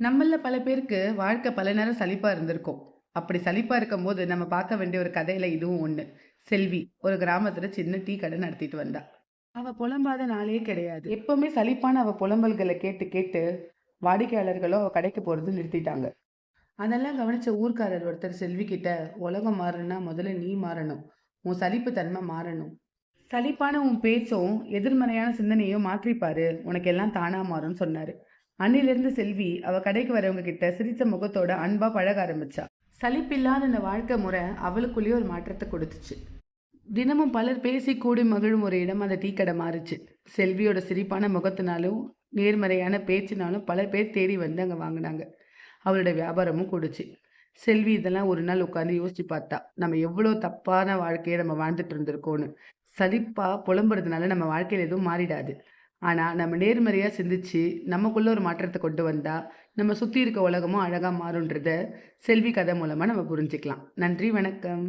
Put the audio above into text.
நம்மள பல பேருக்கு வாழ்க்கை பல நேரம் சலிப்பாக இருந்திருக்கும். அப்படி சலிப்பாக இருக்கும்போது நம்ம பார்க்க வேண்டிய ஒரு கதையில் இதுவும் ஒன்று செல்வி ஒரு கிராமத்தில் சின்ன டீ கடை நடத்திட்டு வந்தா. அவ புலம்பாத நாளே கிடையாது. எப்பவுமே சலிப்பான அவ புலம்பல்களை கேட்டு கேட்டு வாடிக்கையாளர்களும் அவ கடைக்கு போறது நிறுத்திட்டாங்க. அதெல்லாம் கவனிச்ச ஊர்க்காரர் ஒருத்தர் செல்வி கிட்ட உலகம் மாறணும்னா முதல்ல நீ மாறணும். உன் சலிப்பு தன்மை மாறணும். சலிப்பான உன் பேச்சும் எதிர்மறையான சிந்தனையும் மாற்றிப்பாரு உனக்கு எல்லாம் தானா மாறும்னு சொன்னாரு. அன்னிலிருந்து செல்வி அவ கடைக்கு வரவங்க கிட்ட சிரிச்ச முகத்தோட அன்பா பழக ஆரம்பிச்சா. சலிப்பில்லாத இந்த வாழ்க்கை முறை அவளுக்குள்ளேயே ஒரு மாற்றத்தை கொடுத்துச்சு. தினமும் பலர் பேசி கூடி மகிழும் ஒரு இடம் அந்த டீ கடை மாறுச்சு. செல்வியோட சிரிப்பான முகத்தினாலும் நேர்மறையான பேச்சினாலும் பல பேர் தேடி வந்து அங்க வாங்குனாங்க. அவளோட வியாபாரமும் கூடுச்சு. செல்வி இதெல்லாம் ஒரு நாள் உட்கார்ந்து யோசிச்சு பார்த்தா. நம்ம எவ்வளோ தப்பான வாழ்க்கைய நம்ம வாழ்ந்துட்டு இருந்திருக்கோம்னு. சலிப்பா புலம்புறதுனால நம்ம வாழ்க்கையில எதுவும் மாறிடாது. ஆனால் நம்ம நேர்மறையாக சிந்திச்சு நமக்குள்ளே ஒரு மாற்றத்தை கொண்டு வந்தால் நம்ம சுற்றி இருக்க உலகமும் அழகாக மாறும்ன்றத செல்வி கதை மூலமாக நம்ம புரிஞ்சுக்கலாம். நன்றி, வணக்கம்.